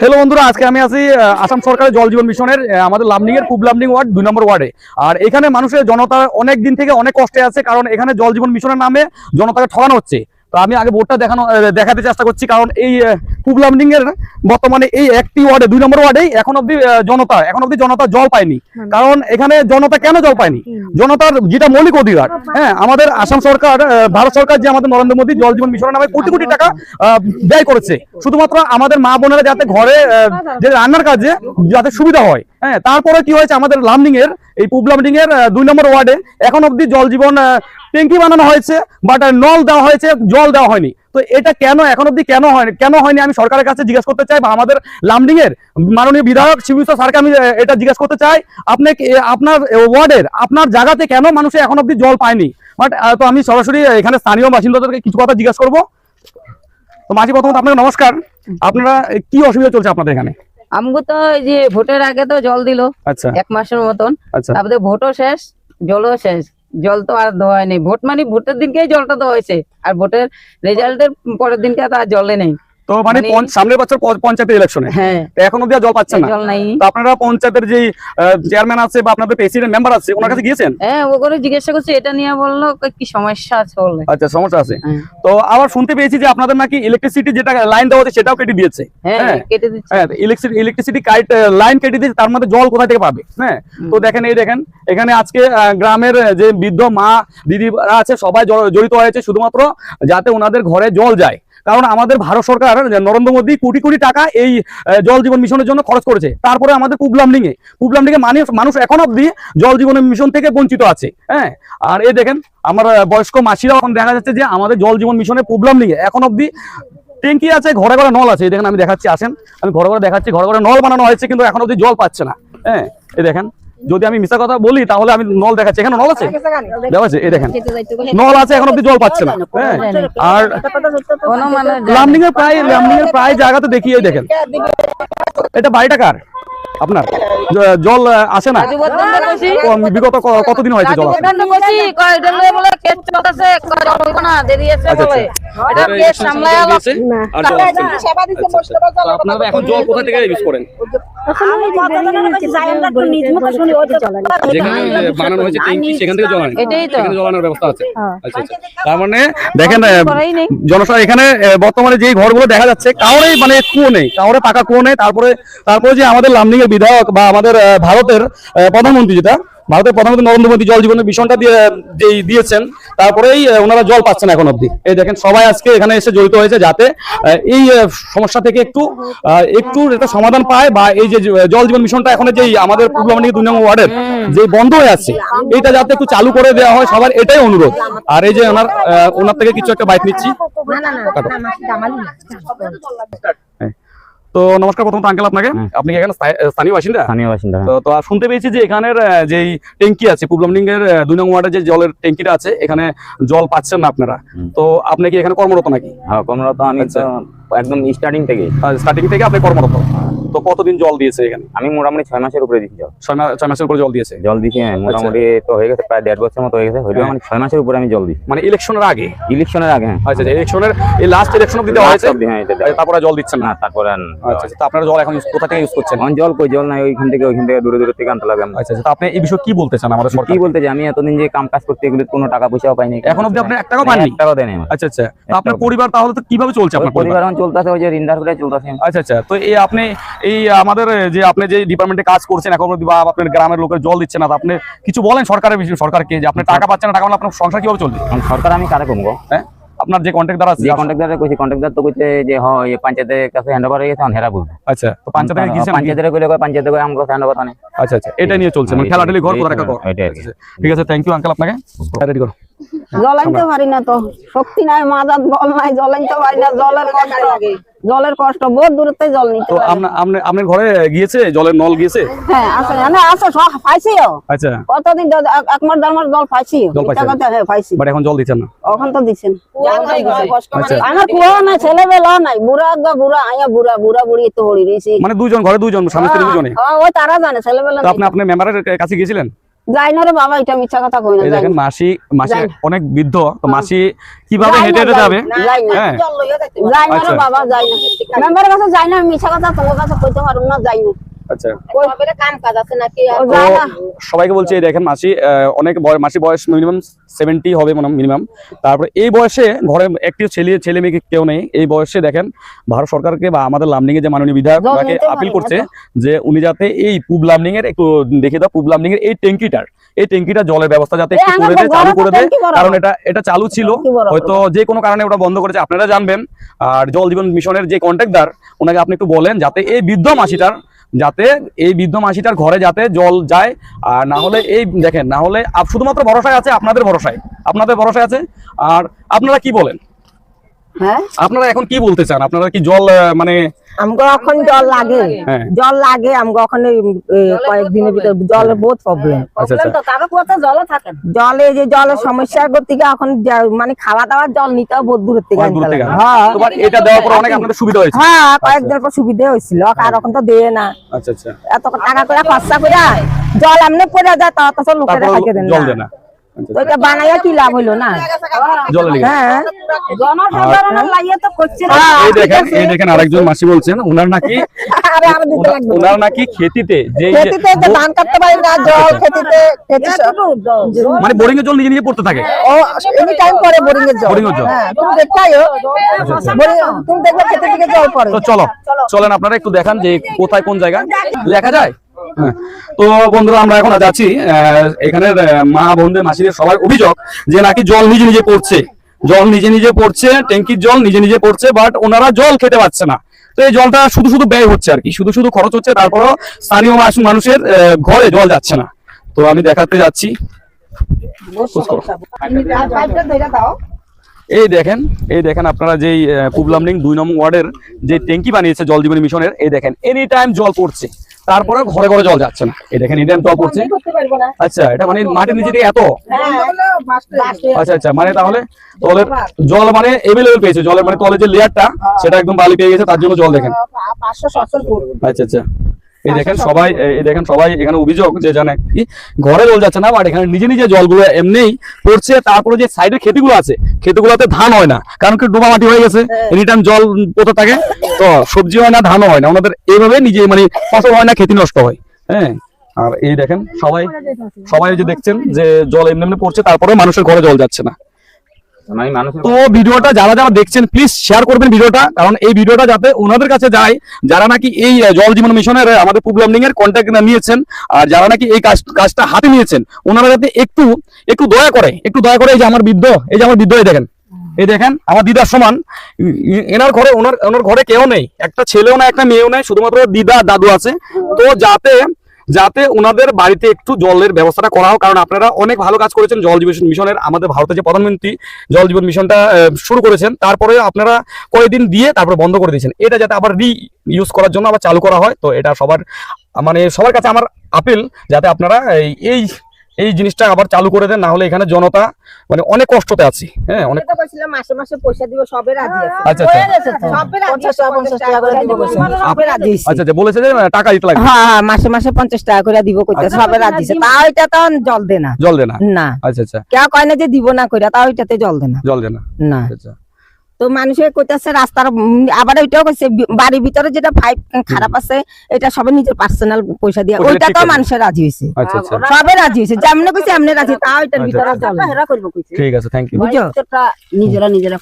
Hello বন্ধুরা, আজকে আমি আছি আসাম সরকারের জল জীবন মিশনের আমাদের লামডিং এর পূব লামডিং ওয়ার্ড, দুই নম্বর ওয়ার্ডে। আর এখানে মানুষের জনতা অনেক দিন থেকে অনেক কষ্টে আছে, কারণ এখানে জল জীবন মিশনের নামে জনতাকে ঠকানো হচ্ছে। তো আমি আগে বোর্ডটা দেখানো দেখাতে চেষ্টা করছি কারণ এই পূব এর বর্তমানে এই একটি ওয়ার্ডে দুই নম্বর ওয়ার্ডেই এখন অব্দি জনতা এখন অব্দি জনতা জল পায়নি। কারণ এখানে জনতা কেন জল পায়নি? জনতার যেটা মৌলিক অধিকার হ্যাঁ আমাদের আসাম সরকার ভারত সরকার যে আমাদের নরেন্দ্র মোদী জল জীবন মিশনের নামে কোটি কোটি টাকা আহ, ব্যয় করেছে। শুধুমাত্র আমাদের মা বোনেরা যাতে ঘরে যে রান্নার কাজে যাতে সুবিধা হয় হ্যাঁ তারপরে কি হয়েছে আমাদের লামডিং এর এই পূব লামডিং এর দুই নম্বর ওয়ার্ডে এখন অব্দি জল জীবন ট্যাঙ্কি বানানো হয়েছে বাট নল দেওয়া হয়েছে জল দেওয়া হয়নি। তো এটা কেন এখন অব্দি কেন হয়নি কেন হয়নি আমি সরকারের কাছে জিজ্ঞেস করতে চাই বা আমাদের লামডিং এর মাননীয় বিধায়ক শিবুষ স্যারকে আমি এটা জিজ্ঞেস করতে চাই আপনি আপনার ওয়ার্ডের আপনার জায়গাতে কেন মানুষে এখন অব্দি জল পায়নি? বাট তো আমি সরাসরি এখানে স্থানীয় বাসিন্দাদেরকে কিছু কথা জিজ্ঞেস করব। তো মাঝি প্রথমত আপনাকে নমস্কার। আপনারা কি অসুবিধা চলছে আপনাদের এখানে? আমগো তো এই যে ভোটের আগে তো জল দিল আচ্ছা। এক মাসের মতন। আচ্ছা। তারপরে ভোটও শেষ জলও শেষ। জল তো আর দেওয়া হয়নি। ভোট মানে ভোটের দিনকেই জলটা দেওয়া হয়েছে। আর ভোটের রেজাল্টের পরের দিনকে তো আর জলে নেই। তো মানে মানে- সামনের বছর পঞ্চায়েতের ইলেকশনে হ্যাঁ। এখন অব্দি জল পাচ্ছেন না। তো আপনারা পঞ্চায়েতের যে চেয়ারম্যান আছে বা আপনাদের প্রেসিডেন্ট মেম্বার আছে ওনার কাছে গিয়েছেন? হ্যাঁ ও করে জিজ্ঞাসা করছি এটা নিয়ে বলল কি সমস্যা আছে বলে। আচ্ছা সমস্যা আছে। হ্যাঁ। তো আবার শুনতে পেয়েছি যে আপনাদের নাকি ইলেকট্রিসিটি যেটা লাইন দেওয়া হচ্ছে সেটাও কেটে দিয়েছে। হ্যাঁ হ্যাঁ। কেটে দিচ্ছি। হ্যাঁ ইলেকট্রিসিটি কাইট লাইন কেটে দিয়েছে তার মধ্যে জল কোথা থেকে পাবে? হ্যাঁ। তো দেখেন এই দেখেন এখানে আজকে গ্রামের যে বৃদ্ধ মা দিদি আছে সবাই জড়িত হয়েছে শুধুমাত্র যাতে ওনাদের ঘরে জল যায়। কারণ আমাদের ভারত সরকার নরেন্দ্র মোদী কোটি কোটি টাকা এই জল জীবন মিশনের জন্য খরচ করেছে। তারপরে আমাদের পুবলামডিং এ পুবলামডিং এ মানুষ মানুষ এখন অব্দি জল জীবন মিশন থেকে বঞ্চিত আছে হ্যাঁ? আর এই দেখেন, আমার বয়স্ক মাসিরা এখন দেখা যাচ্ছে যে আমাদের জল জীবন মিশনের পুবলামডিং এ এখন অব্দি ট্যাঙ্কি আছে, ঘরে ঘরে নল আছে। দেখেন, আমি দেখাচ্ছি, আসেন। আমি ঘরে ঘরে দেখাচ্ছি, ঘরে ঘরে নল বানানো হয়েছে, কিন্তু এখন অব্দি জল পাচ্ছে না হ্যাঁ? এই দেখেন যদি আমি মিশা কথা বলি তাহলে আমি নল দেখাচ্ছি। এখানে নল আছে? আছে? এই দেখেন। নল আছে এখন অব্দি জল পাচ্ছে না। হ্যাঁ। আর মানে লামডিং এর প্রায় লামডিং এর প্রায় জায়গাতে দেখি এই দেখেন। এটা বাড়িটা কার? আপনার? জল আসে না? বিগত কতদিন হয়েছে জল আচ্ছা, আচ্ছা। এখন জল কোথা থেকে ইউজ করেন? যেখানে বানানো হয়েছে ট্যাঙ্কি সেখান থেকে জল আনেন। এটাই তো। সেখানে জল আনার ব্যবস্থা আছে। আচ্ছা আচ্ছা। তার মানে দেখেন আহ, জনসংখ্যা এখানে আহ, বর্তমানে যে ঘরগুলো দেখা যাচ্ছে কাউরেই মানে কুয়ো নেই কাউরে পাকা কুয়ো নেই তারপরে তারপরে যে আমাদের লামডিং এর বিধায়ক বা আমাদের ভারতের প্রধানমন্ত্রী যেটা ভারতের প্রধানমন্ত্রী নরেন্দ্র মোদী জল জীবনের মিশনটা দিয়ে যেই দিয়েছেন তারপরেই ওনারা জল পাচ্ছেন এখন অব্দি এই দেখেন সবাই আজকে এখানে এসে জড়িত হয়েছে যাতে এই সমস্যা থেকে একটু একটু একটা সমাধান পায় বা এই যে জল জীবন মিশনটা এখন যেই আমাদের পূর্ব পূর্ববাণী দুই নম্বর ওয়ার্ডের যে বন্ধ হয়ে আছে এটা যাতে একটু চালু করে দেওয়া হয় সবার এটাই অনুরোধ। আর এই যে ওনার ওনার থেকে কিছু একটা বাইক নিচ্ছি। তো নমস্কার প্রথমত আঙ্কেল আপনাকে। আপনি কি এখানে স্থানীয় বাসিন্দা? স্থানীয় বাসিন্দা তো তো আর শুনতে পেয়েছি যে এখানের যে যেই ট্যাঙ্কি আছে পুবলামডিং এর দুই নং ওয়ার্ডে যে জলের ট্যাঙ্কিটা আছে এখানে জল পাচ্ছেন না আপনারা। তো আপনি কি এখানে কর্মরত নাকি? হ্যাঁ কর্মরত আমি আচ্ছা। তো একদম স্টার্টিং থেকে স্টার্টিং থেকে আপনি কর্মরত। তো কতদিন জল দিয়েছে এখানে? আমি মোটামুটি ছয় মাসের উপরে জল। ছয় মাস ছয় মাসের উপরে জল দিয়েছে? জল হ্যাঁ, মোটামুটি তো হয়ে গেছে প্রায় দেড় বছর মতো হয়ে গেছে হইলেও হ্যাঁ। মানে ছয় মাসের উপরে আমি জল দিই মানে ইলেকশনের আগে? ইলেকশনের আগে হ্যাঁ। আচ্ছা ইলেকশনের এই লাস্ট ইলেকশন হয়েছে? হ্যাঁ, দেওয়া তারপরে জল দিচ্ছেন না? তারপরে আচ্ছা আচ্ছা, তো আপনারা জল এখন কোথা থেকে ইউজ করছেন? জল কই জল নাই ওইখান থেকে ওইখান থেকে দূরে দূরে থেকে আনতে লাগে আচ্ছা আচ্ছা, তো আপনি এই বিষয়ে কি বলতে চান আমাদের সরকার কি বলতে যে আমি এতদিন যে কাম কাজ করতে এগুলো কোনো টাকা পয়সাও পাইনি। এখন অব্দি আপনি এক টাকাও পাননি এক টাকাও আমার আচ্ছা আচ্ছা আপনার পরিবার তাহলে তো কীভাবে চলছে আপনার পরিবার? চলতেছে ওই যে ঋণদার করে চলতেছে। আচ্ছা আচ্ছা। তো এই আপনি এই আমাদের যে আপনি যে ডিপার্টমেন্টে কাজ করছেন এখন বা আপনার গ্রামের লোকের জল দিচ্ছে না আপনি কিছু বলেন সরকারের বিষয়ে সরকারকে যে আপনি টাকা পাচ্ছেন না টাকা আপনার সংসার কীভাবে চলবে? সরকার আমি কারে কমবো হ্যাঁ? আপনার যে কন্ট্রাক্টর আছে কন্ট্রাক্টরে কইছি কন্ট্রাক্টর তো কইছে যে হ্যাঁ এই পঞ্চায়েতের কাছে হ্যান্ড ওভার হয়ে গেছে হেরা বলবে। আচ্ছা তো পঞ্চায়েত গিয়েছেন কইলে কয় পঞ্চায়েতে কয় আমার কাছে হ্যান্ড ওভার আচ্ছা আচ্ছা। এটা নিয়ে চলছে মানে হ্যাঁ, খেলাটেলি ঘর। আচ্ছা, ঠিক আছে থ্যাংক ইউ আঙ্কেল আপনাকে। রেডি করো জল আনতে পারি না তো। শক্তি নাই মাজার বল নাই জল আনতে পারি না জলের কষ্ট। লাগে। জলের কষ্ট বহুত দূরত্বে জল নিতে তো পারি। আপনার আপনার ঘরে গিয়েছে? জলের নল গিয়েছে? হ্যাঁ আছে মানে আছে সব পাইছিও। আচ্ছা। কতদিন এক- মাস দেড় মাস জল পাইছি। জল পাইছেন? হ্যাঁ পাইছি। বাট এখন জল দিচ্ছেন না? ওখান তো দিছেন আচ্ছা। আমার কুয়া নাই ছেলেবেলা নাই বুড়া গা বুড়া আয়া বুড়া বুড়া বুড়ি তো হড়ি রয়েছি। মানে দুজন ঘরে দুজন স্বামী স্ত্রী দুজনে? হ্যাঁ, ওই তারা জানে ছেলেবেলা তো আপনি আপনার মেম্বারের কাছে গিয়েছিলেন? যাই না রে বাবা এটা মিথ্যা কথা কই না দেখেন মাসি মাসি অনেক বৃদ্ধ তো মাসি কীভাবে হেঁটে হেঁটে যাবে? না, যাই না হ্যাঁ আচ্ছা। বাবা যাই মেম্বারের কাছে যাই না মিথ্যা কথা তোমার কাছে কইতে পারব না যাই না। আচ্ছা। সবাইকে বলছি দেখেন মাসি অনেক মাসি বয়স মিনিমাম সেভেন্টি হবে মানে মিনিমাম তারপরে এই বয়সে ঘরে একটি ছেলে ছেলে মেয়ে কেউ নেই। এই বয়সে দেখেন ভারত সরকারকে বা আমাদের এর যে মাননীয় বিধায়ক তাকে আপিল করছে যে উনি যাতে এই পুব লামডিং এর একটু দেখে দাও পুব লামডিং এর এই ট্যাঙ্কিটার এই ট্যাঙ্কিটা জলের ব্যবস্থা যাতে একটু করে দেয় চালু করে দেয় কারণ এটা এটা চালু ছিল। হয়। হয়তো যে কোনো কারণে ওটা বন্ধ করেছে আপনারা জানবেন। আর জল জীবন মিশনের যে কন্ট্রাক্টর ওনাকে আপনি একটু বলেন যাতে এই বৃদ্ধ মাসিটার যাতে এই বৃদ্ধ মাসিটার ঘরে যাতে জল যায়, আর না হলে এই দেখেন, না হলে শুধুমাত্র ভরসায় আছে আপনাদের ভরসায়। আপনাদের ভরসায় আছে, আর আপনারা কি বলেন? হ্যাঁ? আপনারা এখন কি বলতে চান? আপনারা কি জল মানে আমগো এখন জল লাগে। হ্যাঁ। জল লাগে আমগো এখন কয়েকদিনের ভিতরে জলের বহুত প্রবলেম আচ্ছা আচ্ছা। তো কারও কথা জল থাকে না। জলে যে জলের সমস্যা থেকে এখন মানে খাওয়া দাওয়ার জল নিতেও বহুত দূর থেকে। হ্যাঁ। এটা দেওয়ার পর অনেক আপনাদের সুবিধা হয়েছে। হ্যাঁ কয়েকদিন পর সুবিধা হয়েছিল। আর এখন তো দেয় না। আচ্ছা আচ্ছা। এত টাকা করে খরচা করে জল এমনি পড়ে যায় তা তো লোকেরা খাইতে দেন না। আচ্ছা, এটা বানাইয়া কি লাভ হইল না? লেগে হ্যাঁ। জনসাধারণের লাগিয়ে তো করছে না। হ্যাঁ, এই দেখেন এই দেখেন আরেকজন মাসি বলছেন ওনার নাকি আরে আরও দিতে লাগবে। ওনার নাকি খেতিতে যে খেতিতে যে ধান কাটতে পারি না জল খেতিতে খেতে মানে বোরিং এর জল নিজে নিজে পড়তে থাকে? ও এনি টাইম করে বোরিং এর জল। Boring এর জল। হ্যাঁ তুমি দেখাইও Boring- তুমি দেখবে খেতে থেকে জল পড়ে। তো চলো চলেন আপনারা একটু দেখান যে কোথায় কোন জায়গা। দেখা যায়। তো বন্ধুরা আমরা এখন যাচ্ছি আহ, এখানের মা বোনদের মাসিদের সবার অভিযোগ যে নাকি জল নিজে নিজে পড়ছে। জল নিজে নিজে পড়ছে ট্যাঙ্কির জল নিজে নিজে পড়ছে বাট ওনারা জল খেতে পাচ্ছে না। তো এই জলটা শুধু শুধু ব্যয় হচ্ছে আর কি শুধু শুধু খরচ হচ্ছে তারপরও স্থানীয় মানুষের ঘরে জল যাচ্ছে না। তো আমি দেখাতে যাচ্ছি। এই দেখেন এই দেখেন আপনারা যেই আহ, পুবলামডিং দুই নম্বর ওয়ার্ডের যে ট্যাঙ্কি বানিয়েছে জল জীবনী মিশনের এই দেখেন এনি টাইম জল পড়ছে। তারপরে ঘরে ঘরে জল যাচ্ছে না। এই দেখেন এনি টপ পড়ছে আচ্ছা এটা মানে মাটির নিচে দিয়ে এত? আচ্ছা আচ্ছা মানে তাহলে তলের জল মানে এভেলেবেল পেয়েছে। জলের মানে তলের যে লেয়ারটা সেটা একদম বালি পেয়ে গেছে তার জন্য জল দেখেন। আচ্ছা আচ্ছা। এই দেখেন সবাই এই দেখেন সবাই এখানে অভিযোগ যে জানে কি ঘরে জল যাচ্ছে না বাট এখানে নিজে নিজে জলগুলো এমনিই পড়ছে তারপরে যে আছে ক্ষেতগুলোতে ধান হয় না কারণ কি ডোবা মাটি হয়ে গেছে এনি টাইম জল পড়তে থাকে তো সবজি হয় না ধানও হয় না ওনাদের এইভাবে নিজে মানে ফসল হয় না খেতি নষ্ট হয় হ্যাঁ। আর এই দেখেন সবাই সবাই যে দেখছেন যে জল এমনি এমনি পড়ছে তারপরে মানুষের ঘরে জল যাচ্ছে না। তো ভিডিওটা যারা যারা দেখছেন প্লিজ শেয়ার করবেন ভিডিওটা, কারণ এই ভিডিওটা যাতে ওনাদের কাছে যায়, যারা নাকি এই জল জীবন মিশনের আমাদের পুবলামডিং এর কন্ট্যাক্ট নিয়েছেন, আর যারা নাকি এই কাজ, কাজটা হাতে নিয়েছেন, ওনারা যাতে একটু একটু দয়া করে, একটু দয়া করে এই যে আমার বৃদ্ধ, এই যে আমার বৃদ্ধ দেখেন, এই দেখেন, আমার দিদার সমান এনার ঘরে, ওনার ওনার ঘরে কেউ নেই, একটা ছেলেও না একটা মেয়েও নেই, শুধুমাত্র দিদা দাদু আছে, তো যাতে যাতে ওনাদের বাড়িতে একটু জলের ব্যবস্থাটা করা হোক। কারণ আপনারা অনেক ভালো কাজ করেছেন জল জীবন মিশনের। আমাদের ভারতের যে প্রধানমন্ত্রী জল জীবন মিশনটা শুরু করেছেন। তারপরে আপনারা কয়েকদিন দিয়ে তারপরে বন্ধ করে দিয়েছেন। এটা যাতে আবার রি ইউজ করার জন্য আবার চালু করা হয়। তো এটা সবার মানে সবার কাছে আমার আপিল যাতে আপনারা এই এই জিনিসটা আবার চালু করে দেন না হলে এখানে জনতা মানে অনেক কষ্টতে আছি। হ্যাঁ অনেক মাসে মাসে পয়সা দিব সবে রাজি আছে। আচ্ছা আচ্ছা। সবে রাজি পঞ্চাশ টাকা পঞ্চাশ টাকা করে দিব কইছে। সবে রাজি হইছে। আচ্ছা আচ্ছা বলেছে যে টাকা দিতে লাগবে। হ্যাঁ হ্যাঁ, মাসে মাসে পঞ্চাশ টাকা করে দিব কইতে সবে রাজি আছে। তাও এটা তো জল দে না। জল দে না? আচ্ছা আচ্ছা। কেউ কয় না যে দিব না কইরা তাও এটাতে জল দে না। জল দে না। না। আচ্ছা। তো মানুষে কইতেছে রাস্তার আবার ওইটাও কইছে বাড়ির ভিতরে যেটা পাইপ খারাপ আছে এটা সবে নিজের পার্সোনাল পয়সা দিয়ে। ওইটা তো। মানুষের রাজি হইছে। আচ্ছা আচ্ছা। সবে রাজি হইছে যেমনে কইছে এমনি রাজি তাও এটার আচ্ছা, ভিতরে। হেরা করব কইছে। ঠিক আছে থ্যাংক ইউ বুঝছ? নিজেরা নিজেরা।